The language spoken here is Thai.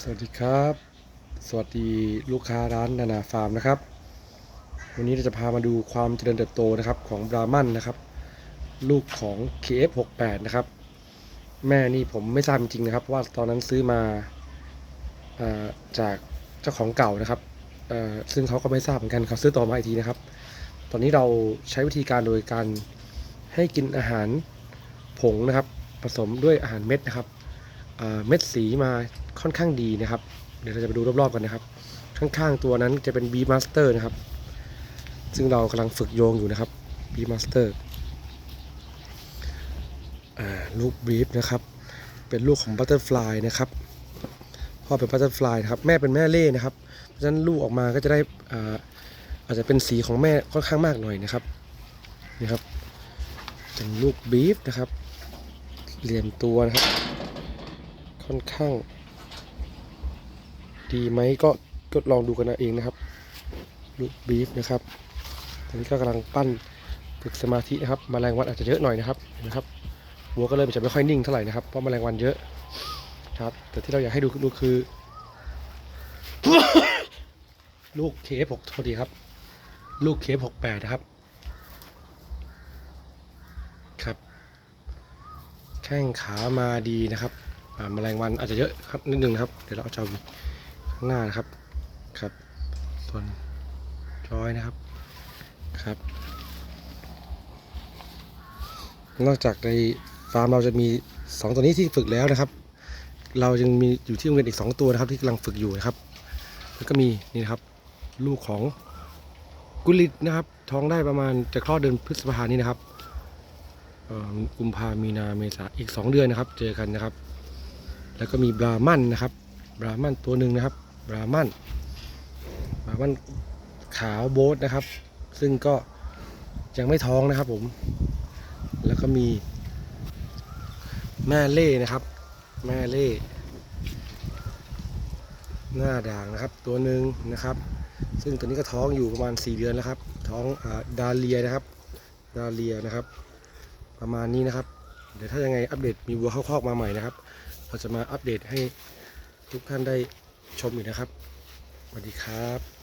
สวัสดีครับ สวัสดีลูกค้าร้านนานาฟาร์มนะครับ วันนี้เราจะพามาดูความเจริญเติบโตนะครับของบรามันนะครับ ลูกของ KF68 นะครับ แม่นี่ผมไม่ทราบจริงนะครับ ว่าตอนนั้นซื้อมาอ่อจากเจ้าของเก่านะครับ ซึ่งเขาก็ไม่ทราบเหมือนกันเขาซื้อต่อมาอีกทีนะครับ ตอนนี้เราใช้วิธีการโดยการให้กินอาหารผงนะครับ ผสมด้วยอาหารเม็ดนะครับ เม็ดสีมาค่อนข้างดีนะครับ เดี๋ยวเราจะไปดูรอบๆกันนะครับ ข้างๆตัวนั้นจะเป็น B Master นะครับ ซึ่งเรากำลังฝึกโยงอยู่นะครับ B Master อ่าลูก Brief นะครับ เป็นลูกของ Butterfly นะครับพ่อเป็น Butterfly นะครับ แม่เป็นแม่เล่นะครับ เพราะฉะนั้นลูกออกมาก็จะได้อาจจะเป็นสีของแม่ค่อนข้างมากหน่อยนะครับนี่ครับเป็นลูก Brief นะครับเหลี่ยมตัวนะครับ ค่อนข้าง ดีไหมก็ก็ลองดูกันเองนะครับลูกบีฟนะครับตอนนี้ก็กำลังปั้นฝึกสมาธินะครับมแมลงวันอาจจะเยอะหน่อยนะครับเห็นไหมครับหัวก็เริ่มจะไม่ค่อยนิ่งเท่าไหร่นะครับเพราะแมลงวันเยอะครับแต่ที่เราอยากให้ดูดูคือ ลูกเคฟหกโทษทีครับ ลูกเคฟหกแปดนะครับ ครับ แข้งขามาดีนะครับ แมลงวันอาจจะเยอะครับนิดนึงนะครับ เดี๋ยวเราเอาจอข้างหน้านะครับครับ ส่วนจอยนะครับครับ นอกจากในฟาร์มเราจะมีสองตัวนี้ที่ฝึกแล้วนะครับ เรายังมีอยู่ที่โรงเรียนอีกสองตัวนะครับที่กำลังฝึกอยู่นะครับ แล้วก็มีนี่นะครับลูกของกุลิตนะครับ ท้องได้ประมาณจะคลอดเดือนพฤษภานี้นะครับกุมภามีนาเมษาอีก 2 เดือนนะครับ เจอกันนะครับ แล้วก็มีบรามันนะครับ บรามันตัวหนึ่งนะครับ บรามันบรามันขาวโบ๊ทนะครับ ซึ่งก็ยังไม่ท้องนะครับผม แล้วก็มีแม่เล่นะครับ แม่เล่ หน้าด่างนะครับ ตัวหนึ่งนะครับ ซึ่งตัวนี้ก็ท้องอยู่ประมาณ 4 เดือนแล้วครับ ท้องอาดาเลียนะครับ ดาเลียนะครับ ประมาณนี้นะครับ เดี๋ยวถ้ายังไงอัปเดตมีวัวเข้าคอกมาใหม่นะครับ เราจะมาอัปเดตให้ทุกท่านได้ชมอีกนะครับสวัสดีครับ